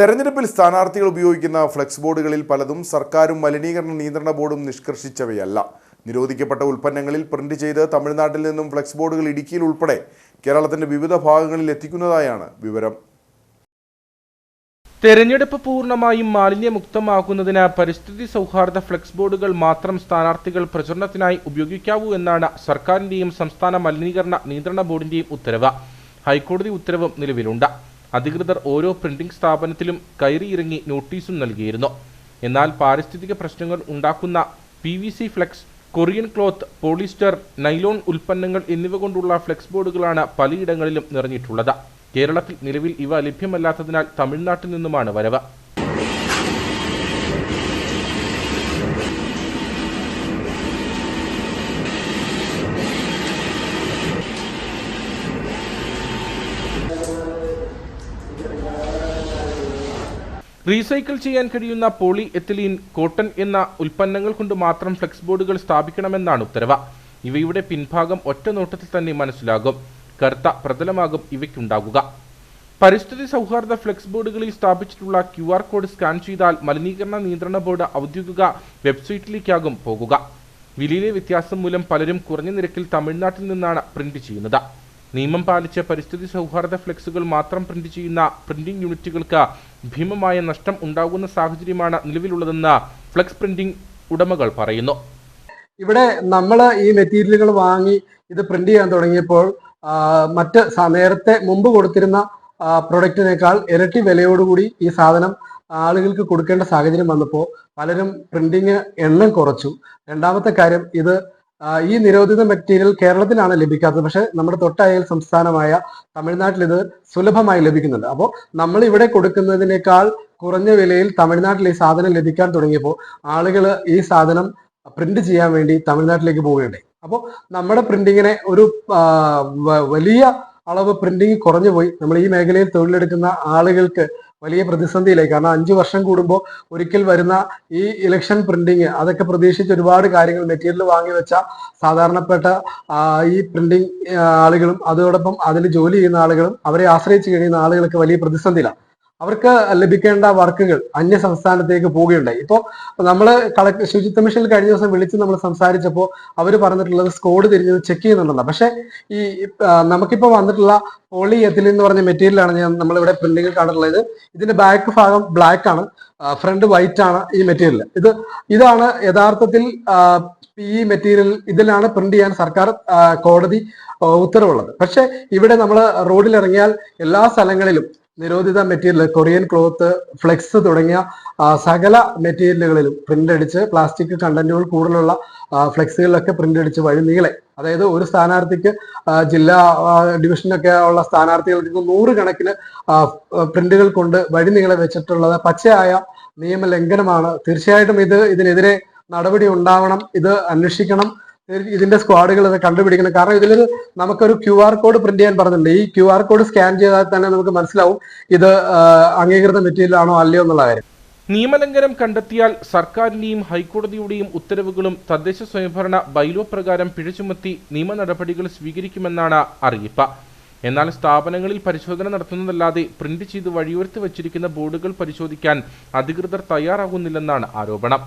തെരഞ്ഞെടുപ്പിൽ സ്ഥാനാർത്ഥികൾ ഉപയോഗിക്കുന്ന ഫ്ലെക്സ് ബോർഡുകളിൽ പലതും സർക്കാരും മലിനീകരണ നിയന്ത്രണ ബോർഡും നിഷ്കർഷിച്ചവയല്ല. നിരോധിക്കപ്പെട്ട ഉൽപ്പന്നങ്ങളിൽ പ്രിന്റ് ചെയ്ത് തമിഴ്നാട്ടിൽ നിന്നും ഫ്ലെക്സ് ബോർഡുകൾ ഇടുക്കിയിൽ ഉൾപ്പെടെ കേരളത്തിന്റെ വിവിധ ഭാഗങ്ങളിൽ എത്തിക്കുന്നതായാണ് വിവരം. തെരഞ്ഞെടുപ്പ് പൂർണമായും മാലിന്യമുക്തമാക്കുന്നതിന് പരിസ്ഥിതി സൗഹാർദ്ദ ഫ്ലെക്സ് ബോർഡുകൾ മാത്രം സ്ഥാനാർത്ഥികൾ പ്രചരണത്തിനായി ഉപയോഗിക്കാവൂ എന്നാണ് സർക്കാരിന്റെയും സംസ്ഥാന മലിനീകരണ നിയന്ത്രണ ബോർഡിന്റെയും ഉത്തരവ്. ഹൈക്കോടതി ഉത്തരവും നിലവിലുണ്ട്. അധികൃതർ ഓരോ പ്രിന്റിംഗ് സ്ഥാപനത്തിലും കയറിയിറങ്ങി നോട്ടീസും നൽകിയിരുന്നു. എന്നാൽ പാരിസ്ഥിതിക പ്രശ്നങ്ങൾ ഉണ്ടാക്കുന്ന P V C flex Korean cloth polyester nylon ഉൽപ്പന്നങ്ങൾ എന്നിവ കൊണ്ടുള്ള ഫ്ലെക്സ് ബോർഡുകളാണ് പലയിടങ്ങളിലും നിറഞ്ഞിട്ടുള്ളത്. കേരളത്തിൽ നിലവിൽ ഇവ ലഭ്യമല്ലാത്തതിനാൽ തമിഴ്നാട്ടിൽ നിന്നുമാണ് വരവ്. റീസൈക്കിൾ ചെയ്യാൻ കഴിയുന്ന പോളി എത്തിലീൻ കോട്ടൺ എന്ന ഉൽപ്പന്നങ്ങൾ കൊണ്ട് മാത്രം ഫ്ലെക്സ് ബോർഡുകൾ സ്ഥാപിക്കണമെന്നാണ് ഉത്തരവ്. ഇവയുടെ പിൻഭാഗം ഒറ്റ നോട്ടത്തിൽ തന്നെ മനസ്സിലാകും. കറുത്ത പ്രതലമാകും ഇവയ്ക്കുണ്ടാകുക. പരിസ്ഥിതി സൗഹാർദ്ദ ഫ്ലെക്സ് ബോർഡുകളിൽ സ്ഥാപിച്ചിട്ടുള്ള ക്യു ആർ കോഡ് സ്കാൻ ചെയ്താൽ മലിനീകരണ നിയന്ത്രണ ബോർഡ് ഔദ്യോഗിക വെബ്സൈറ്റിലേക്കാകും പോകുക. വിലയിലെ വ്യത്യാസം മൂലം പലരും കുറഞ്ഞ നിരക്കിൽ തമിഴ്നാട്ടിൽ നിന്നാണ് പ്രിന്റ് ചെയ്യുന്നത്. നിയമം പാലിച്ച പരിസ്ഥിതി സൗഹാർദ്ദ ഫ്ലെക്സുകൾ മാത്രം പ്രിന്റ് ചെയ്യുന്ന പ്രിന്റിംഗ് യൂണിറ്റുകൾക്ക് ഭീമമായ നഷ്ടം ഉണ്ടാകുന്ന സാഹചര്യമാണ് നിലവിലുള്ളതെന്ന് ഫ്ലെക്സ് പ്രിന്റിംഗ് ഉടമകൾ പറയുന്നു. ഇവിടെ നമ്മൾ ഈ മെറ്റീരിയലുകൾ വാങ്ങി ഇത് പ്രിന്റ് ചെയ്യാൻ തുടങ്ങിയപ്പോൾ മറ്റ് നേരത്തെ മുമ്പ് കൊടുത്തിരുന്ന പ്രൊഡക്റ്റിനേക്കാൾ ഇരട്ടി വിലയോടുകൂടി ഈ സാധനം ആളുകൾക്ക് കൊടുക്കേണ്ട സാഹചര്യം വന്നപ്പോൾ പലരും പ്രിന്റിങ് എണ്ണം കുറച്ചു. രണ്ടാമത്തെ കാര്യം ഇത് ഈ നിരോധിത മെറ്റീരിയൽ കേരളത്തിലാണ് ലഭിക്കാത്തത്. പക്ഷെ നമ്മുടെ തൊട്ടയൽ സംസ്ഥാനമായ തമിഴ്നാട്ടിൽ ഇത് സുലഭമായി ലഭിക്കുന്നുണ്ട്. അപ്പോൾ നമ്മൾ ഇവിടെ കൊടുക്കുന്നതിനേക്കാൾ കുറഞ്ഞ വിലയിൽ തമിഴ്നാട്ടിൽ ഈ സാധനം ലഭിക്കാൻ തുടങ്ങിയപ്പോൾ ആളുകൾ ഈ സാധനം പ്രിന്റ് ചെയ്യാൻ വേണ്ടി തമിഴ്നാട്ടിലേക്ക് പോവുകയുണ്ടായി. അപ്പോൾ നമ്മുടെ പ്രിന്റിങ്ങിനെ ഒരു വലിയ അളവ് പ്രിന്റിങ് കുറഞ്ഞു പോയി നമ്മൾ ഈ മേഖലയിൽ തൊഴിലെടുക്കുന്ന ആളുകൾക്ക് വലിയ പ്രതിസന്ധിയിലേക്ക് കാരണം അഞ്ചു വർഷം കൂടുമ്പോൾ ഒരിക്കൽ വരുന്ന ഈ ഇലക്ഷൻ പ്രിന്റിങ് അതൊക്കെ പ്രതീക്ഷിച്ച് ഒരുപാട് കാര്യങ്ങൾ മെറ്റീരിയൽ വാങ്ങി വെച്ച സാധാരണപ്പെട്ട ഈ പ്രിന്റിങ് ആളുകളും അതോടൊപ്പം അതിൽ ജോലി ചെയ്യുന്ന ആളുകളും അവരെ ആശ്രയിച്ച് കഴിയുന്ന ആളുകൾക്ക് വലിയ പ്രതിസന്ധിയിലാണ് അവർക്ക് ലഭിക്കേണ്ട വർക്കുകൾ അന്യ സംസ്ഥാനത്തേക്ക് പോവുകയുണ്ടായി. ഇപ്പോൾ നമ്മൾ കളക്ട് ശുചിത്വ മിഷനിൽ കഴിഞ്ഞ ദിവസം വിളിച്ച് നമ്മൾ സംസാരിച്ചപ്പോൾ അവർ പറഞ്ഞിട്ടുള്ളത് സ്കോഡ് തിരിഞ്ഞത് ചെക്ക് ചെയ്യുന്നുണ്ടെന്ന്. പക്ഷേ ഈ നമുക്കിപ്പോൾ വന്നിട്ടുള്ള പോളി എത്തിലിൻ എന്ന് പറഞ്ഞ മെറ്റീരിയലാണ് ഞാൻ നമ്മളിവിടെ പ്രിന്റിങ്ങിൽ കണ്ടിട്ടുള്ളത്. ഇതിന്റെ ബാക്ക് ഭാഗം ബ്ലാക്ക് ആണ് ഫ്രണ്ട് വൈറ്റ് ആണ് ഈ മെറ്റീരിയൽ ഇത് ഇതാണ് യഥാർത്ഥത്തിൽ പി ഈ മെറ്റീരിയൽ ഇതിലാണ് പ്രിന്റ് ചെയ്യാൻ സർക്കാർ കോടതി ഉത്തരവുള്ളത്. പക്ഷേ ഇവിടെ നമ്മൾ റോഡിൽ ഇറങ്ങിയാൽ എല്ലാ സ്ഥലങ്ങളിലും നിരോധിത മെറ്റീരിയൽ കൊറിയൻ ക്ലോത്ത് ഫ്ലെക്സ് തുടങ്ങിയ സകല മെറ്റീരിയലുകളിലും പ്രിന്റ് അടിച്ച് പ്ലാസ്റ്റിക് കണ്ടന്റുകൾ കൂടുതലുള്ള ഫ്ലെക്സുകളിലൊക്കെ പ്രിന്റ് അടിച്ച് വഴി നീളെ. അതായത് ഒരു സ്ഥാനാർത്ഥിക്ക് ജില്ലാ ഡിവിഷനൊക്കെ ഉള്ള സ്ഥാനാർത്ഥികൾക്ക് നൂറുകണക്കിന് കണക്കിന് പ്രിന്റുകൾ കൊണ്ട് വഴി നീളെ വെച്ചിട്ടുള്ളത് പച്ചയായ നിയമലംഘനമാണ്. തീർച്ചയായിട്ടും ഇത് ഇതിനെതിരെ നടപടി ഉണ്ടാവണം. ഇത് അന്വേഷിക്കണം. ഇതിന്റെ സ്ക്വാഡുകൾ ഇത് കണ്ടുപിടിക്കണം. കാരണം ഇതിൽ നമുക്കൊരു ക്യു ആർ കോഡ് പ്രിന്റ് ചെയ്യാൻ പറഞ്ഞിട്ടുണ്ട്. ഈ ക്യു ആർ കോഡ് സ്കാൻ ചെയ്താൽ തന്നെ നമുക്ക് മനസ്സിലാവും ഇത് അംഗീകൃത മെറ്റീരിയൽ ആണോ അല്ലയോ എന്നുള്ള കാര്യം. നിയമലംഘനം കണ്ടെത്തിയാൽ സർക്കാരിന്റെയും ഹൈക്കോടതിയുടെയും ഉത്തരവുകളും തദ്ദേശ സ്വയംഭരണ ബൈലോ പ്രകാരം പിഴ ചുമത്തി നിയമ നടപടികൾ സ്വീകരിക്കുമെന്നാണ് അറിയിപ്പ്. എന്നാൽ സ്ഥാപനങ്ങളിൽ പരിശോധന നടത്തുന്നതല്ലാതെ പ്രിന്റ് ചെയ്ത് വഴിയൊരുത്തി വച്ചിരിക്കുന്ന ബോർഡുകൾ പരിശോധിക്കാൻ അധികൃതർ തയ്യാറാകുന്നില്ലെന്നാണ് ആരോപണം.